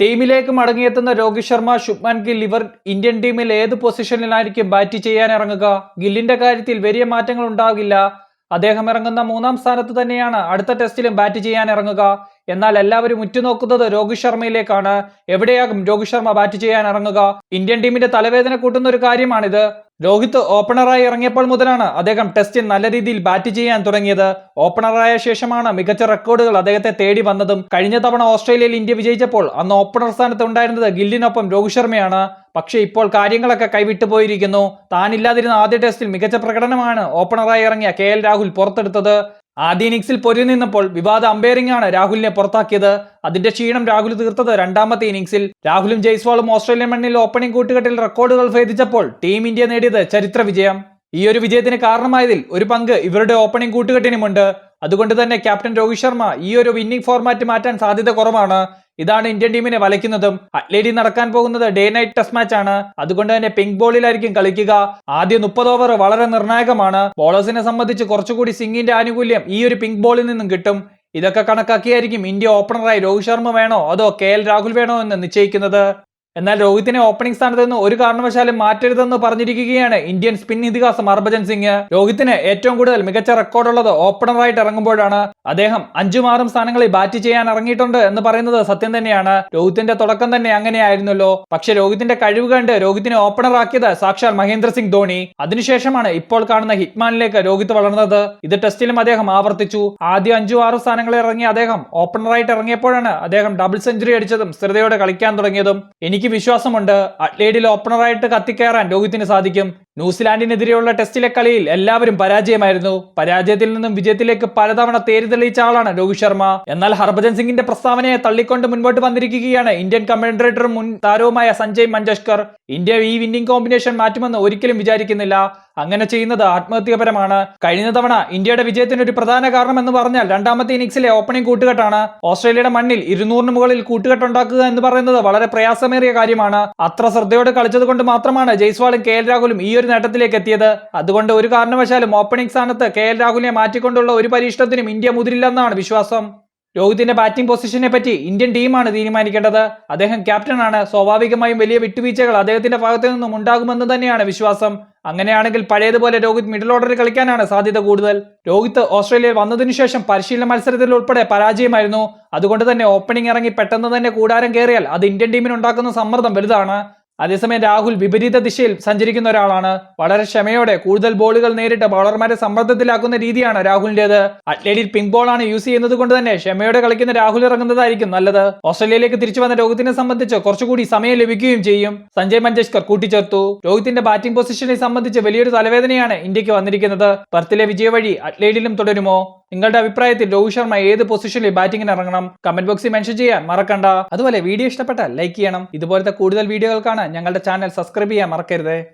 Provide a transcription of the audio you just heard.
ടീമിലേക്ക് മടങ്ങിയെത്തുന്ന രോഹിത് ശർമ്മ ശുഭ്മാൻ ഗിൽ ഇവർ ഇന്ത്യൻ ടീമിൽ ഏത് പൊസിഷനിലായിരിക്കും ബാറ്റ് ചെയ്യാൻ ഇറങ്ങുക? ഗില്ലിന്റെ കാര്യത്തിൽ വലിയ മാറ്റങ്ങൾ ഉണ്ടാകില്ല. അദ്ദേഹം ഇറങ്ങുന്ന മൂന്നാം സ്ഥാനത്ത് തന്നെയാണ്. അടുത്ത ടെസ്റ്റിലും ബാറ്റ് ചെയ്യാൻ ഇറങ്ങുക. എന്നാൽ എല്ലാവരും ഉറ്റുനോക്കുന്നത് രോഹിത് ശർമ്മയിലേക്കാണ്. എവിടെയാകും രോഹിത് ശർമ്മ ബാറ്റ് ചെയ്യാൻ ഇറങ്ങുക? ഇന്ത്യൻ ടീമിന്റെ തലവേദന കൂട്ടുന്ന ഒരു കാര്യമാണിത്. രോഹിത് ഓപ്പണറായി ഇറങ്ങിയപ്പോൾ മുതലാണ് അദ്ദേഹം ടെസ്റ്റിൽ നല്ല രീതിയിൽ ബാറ്റ് ചെയ്യാൻ തുടങ്ങിയത്. ഓപ്പണറായ ശേഷമാണ് മികച്ച റെക്കോർഡുകൾ അദ്ദേഹത്തെ തേടി വന്നതും. കഴിഞ്ഞ തവണ ഓസ്ട്രേലിയയിൽ ഇന്ത്യ വിജയിച്ചപ്പോൾ അന്ന് ഓപ്പണർ സ്ഥാനത്ത് ഉണ്ടായിരുന്നത് ഗില്ലിനൊപ്പം രോഹിത് ശർമ്മയാണ്. പക്ഷേ ഇപ്പോൾ കാര്യങ്ങളൊക്കെ കൈവിട്ടു പോയിരിക്കുന്നു. താനില്ലാതിരുന്ന ആദ്യ ടെസ്റ്റിൽ മികച്ച പ്രകടനമാണ് ഓപ്പണറായി ഇറങ്ങിയ കെ രാഹുൽ പുറത്തെടുത്തത്. ആദ്യ ഇന്നിംഗ്സിൽ പൊരി നിന്നപ്പോൾ വിവാദ അമ്പയറിംഗ് ആണ് രാഹുലിനെ പുറത്താക്കിയത്. അതിന്റെ ക്ഷീണം രാഹുൽ തീർത്തത് രണ്ടാമത്തെ ഇന്നിംഗ്സിൽ രാഹുലും ജയ്സ്വാളും ഓസ്ട്രേലിയൻ മണ്ണിൽ ഓപ്പണിംഗ് കൂട്ടുകെട്ടിൽ റെക്കോർഡുകൾ ഭേദിച്ചപ്പോൾ ടീം ഇന്ത്യ നേടിയത് ചരിത്ര വിജയം. ഈ ഒരു വിജയത്തിന് കാരണമായതിൽ ഒരു പങ്ക് ഇവരുടെ ഓപ്പണിംഗ് കൂട്ടുകെട്ടിനുമുണ്ട്. അതുകൊണ്ട് തന്നെ ക്യാപ്റ്റൻ രോഹിത് ശർമ്മ ഈ ഒരു വിന്നിംഗ് ഫോർമാറ്റ് മാറ്റാൻ സാധ്യത കുറവാണ്. ഇതാണ് ഇന്ത്യൻ ടീമിനെ വലയ്ക്കുന്നതും. അറ്റ്ലേറ്റി നടക്കാൻ പോകുന്നത് ഡേ നൈറ്റ് ടെസ്റ്റ് മാച്ച് ആണ് അതുകൊണ്ട് തന്നെ പിങ്ക് ബോളിലായിരിക്കും കളിക്കുക. ആദ്യ മുപ്പത് ഓവർ വളരെ നിർണായകമാണ്. ബോളേഴ്സിനെ സംബന്ധിച്ച് കുറച്ചുകൂടി സിംഗിന്റെ ആനുകൂല്യം ഈ ഒരു പിങ്ക് ബോളിൽ നിന്നും കിട്ടും. ഇതൊക്കെ കണക്കാക്കിയായിരിക്കും ഇന്ത്യ ഓപ്പണറായി രോഹിത് ശർമ്മ വേണോ? അതോ കെ രാഹുൽ വേണോ എന്ന് നിശ്ചയിക്കുന്നത്? എന്നാൽ രോഹിത്തിനെ ഓപ്പണിംഗ് സ്ഥാനത്ത് നിന്ന് ഒരു കാരണവശാലും മാറ്റരുതെന്ന് പറഞ്ഞിരിക്കുകയാണ് ഇന്ത്യൻ സ്പിൻ ഇതിഹാസം ഹർഭജൻ സിംഗ്. രോഹിത്തിന് ഏറ്റവും കൂടുതൽ മികച്ച റെക്കോർഡുള്ളത് ഓപ്പണറായിട്ട് ഇറങ്ങുമ്പോഴാണ്. അദ്ദേഹം അഞ്ചും ആറും സ്ഥാനങ്ങളിൽ ബാറ്റ് ചെയ്യാൻ ഇറങ്ങിയിട്ടുണ്ട് എന്ന് പറയുന്നത് സത്യം തന്നെയാണ്. രോഹിത്തിന്റെ തുടക്കം തന്നെ അങ്ങനെയായിരുന്നല്ലോ. പക്ഷെ രോഹിത്തിന്റെ കഴിവ് കണ്ട് രോഹിത്തിനെ ഓപ്പണറാക്കിയത് സാക്ഷാൽ മഹേന്ദ്ര സിംഗ് ധോണി. അതിനുശേഷമാണ് ഇപ്പോൾ കാണുന്ന ഹിറ്റ്മാനിലേക്ക് രോഹിത് വളർന്നത്. ഇത് ടെസ്റ്റിലും അദ്ദേഹം ആവർത്തിച്ചു. ആദ്യം അഞ്ചു ആറും സ്ഥാനങ്ങളിൽ ഇറങ്ങിയ അദ്ദേഹം ഓപ്പണറായിട്ട് ഇറങ്ങിയപ്പോഴാണ് അദ്ദേഹം ഡബിൾ സെഞ്ചുറി അടിച്ചതും സ്ഥിരതയോടെ കളിക്കാൻ തുടങ്ങിയതും. എനിക്ക് വിശ്വാസമുണ്ട്. അഡ്ലേഡിൽ ഓപ്പണറായിട്ട് കത്തിക്കയറാൻ രോഹിത്തിന് സാധിക്കും. ന്യൂസിലാൻഡിനെതിരെയുള്ള ടെസ്റ്റിലെ കളിയിൽ എല്ലാവരും പരാജയമായിരുന്നു. പരാജയത്തിൽ നിന്നും വിജയത്തിലേക്ക് പലതവണ തേരി തെളിയിച്ച ആളാണ് രോഹിത് ശർമ്മ. എന്നാൽ ഹർഭജൻ സിംഗിന്റെ പ്രസ്താവനയെ തള്ളിക്കൊണ്ട് മുൻപോട്ട് വന്നിരിക്കുകയാണ് ഇന്ത്യൻ കമന്റേറ്ററും മുൻ താരവുമായ സഞ്ജയ് മഞ്ചേഷ്കർ. ഇന്ത്യ ഈ വിന്നിംഗ് കോമ്പിനേഷൻ മാറ്റുമെന്ന് ഒരിക്കലും വിചാരിക്കുന്നില്ല. അങ്ങനെ ചെയ്യുന്നത് ആത്മഹത്യപരമാണ്. കഴിഞ്ഞ തവണ ഇന്ത്യയുടെ വിജയത്തിന് ഒരു പ്രധാന കാരണം എന്ന് പറഞ്ഞാൽ രണ്ടാമത്തെ ഇന്നിംഗ്സിലെ ഓപ്പണിംഗ് കൂട്ടുകെട്ടാണ്. ഓസ്ട്രേലിയയുടെ മണ്ണിൽ ഇരുന്നൂറിന് മുകളിൽ കൂട്ടുകെട്ടുണ്ടാക്കുക എന്ന് പറയുന്നത് വളരെ പ്രയാസമേറിയ കാര്യമാണ്. അത്ര ശ്രദ്ധയോടെ കളിച്ചത് കൊണ്ട് മാത്രമാണ് ജയ്സ്വാളും കെ എൽ രാഹുലും ഈ ഒരു നേട്ടത്തിലേക്ക് എത്തിയത്. അതുകൊണ്ട് ഒരു കാരണവശാലും ഓപ്പണിംഗ് സ്ഥാനത്ത് കെ എൽ രാഹുലിനെ മാറ്റിക്കൊണ്ടുള്ള ഒരു പരീക്ഷണത്തിനും ഇന്ത്യ മുതിരില്ലെന്നാണ് വിശ്വാസം. രോഹിത്തിന്റെ ബാറ്റിംഗ് പൊസിഷനെ പറ്റി ഇന്ത്യൻ ടീമാണ് തീരുമാനിക്കേണ്ടത്. അദ്ദേഹം ക്യാപ്റ്റനാണ് സ്വാഭാവികമായും വലിയ വിട്ടുവീഴ്ചകൾ അദ്ദേഹത്തിന്റെ ഭാഗത്തു നിന്നും ഉണ്ടാകുമെന്ന് തന്നെയാണ് വിശ്വാസം. അങ്ങനെയാണെങ്കിൽ പഴയതുപോലെ രോഹിത് മിഡിൽ ഓർഡറിൽ കളിക്കാനാണ് സാധ്യത കൂടുതൽ. രോഹിത് ഓസ്ട്രേലിയയിൽ വന്നതിനു ശേഷം പരിശീലന മത്സരത്തിൽ ഉൾപ്പെടെ പരാജയമായിരുന്നു. അതുകൊണ്ട് തന്നെ ഓപ്പണിംഗ് ഇറങ്ങി പെട്ടെന്ന് തന്നെ കൂടാരം കയറിയാൽ അത് ഇന്ത്യൻ ടീമിന് ഉണ്ടാക്കുന്ന സമ്മർദ്ദം വലുതാണ്. അതേസമയം രാഹുൽ വിപരീത ദിശയിൽ സഞ്ചരിക്കുന്ന ഒരാളാണ്. വളരെ ക്ഷമയോടെ കൂടുതൽ ബോളുകൾ നേരിട്ട് ബൗളർമാരെ സമ്മർദ്ദത്തിലാക്കുന്ന രീതിയാണ് രാഹുലിന്റേത് അറ്റ്ലേറ്റിൽ പിങ്ക് ബോളാണ് യൂസ് ചെയ്യുന്നത് കൊണ്ട് തന്നെ ക്ഷമയോടെ കളിക്കുന്ന രാഹുൽ ഇറങ്ങുന്നതായിരിക്കും നല്ലത്. ഓസ്ട്രേലിയയിലേക്ക് തിരിച്ചു വന്ന രോഹിത്തിനെ സംബന്ധിച്ച് കുറച്ചുകൂടി സമയം ലഭിക്കുകയും ചെയ്യും. സഞ്ജയ് മഞ്ചേഷ്കർ കൂട്ടിച്ചേർത്തു. രോഹിത്തിന്റെ ബാറ്റിംഗ് പൊസിഷനെ സംബന്ധിച്ച് വലിയൊരു തലവേദനയാണ് ഇന്ത്യയ്ക്ക് വന്നിരിക്കുന്നത്. പർത്തിലെ വിജയ വഴി അറ്റ്ലേറ്റിലും തുടരുമോ? നിങ്ങളുടെ അഭിപ്രായത്തിൽ രോഹിത് ശർമ്മ ഏത് പൊസിഷനിൽ ബാറ്റിംഗിന് ഇറങ്ങണം? കമന്റ് ബോക്സിൽ മെൻഷൻ ചെയ്യാൻ മറക്കണ്ട. അതുപോലെ വീഡിയോ ഇഷ്ടപ്പെട്ടാൽ ലൈക്ക് ചെയ്യണം. ഇതുപോലത്തെ കൂടുതൽ വീഡിയോകൾ കാണാൻ ഞങ്ങളുടെ ചാനൽ സബ്സ്ക്രൈബ് ചെയ്യാൻ മറക്കരുത്.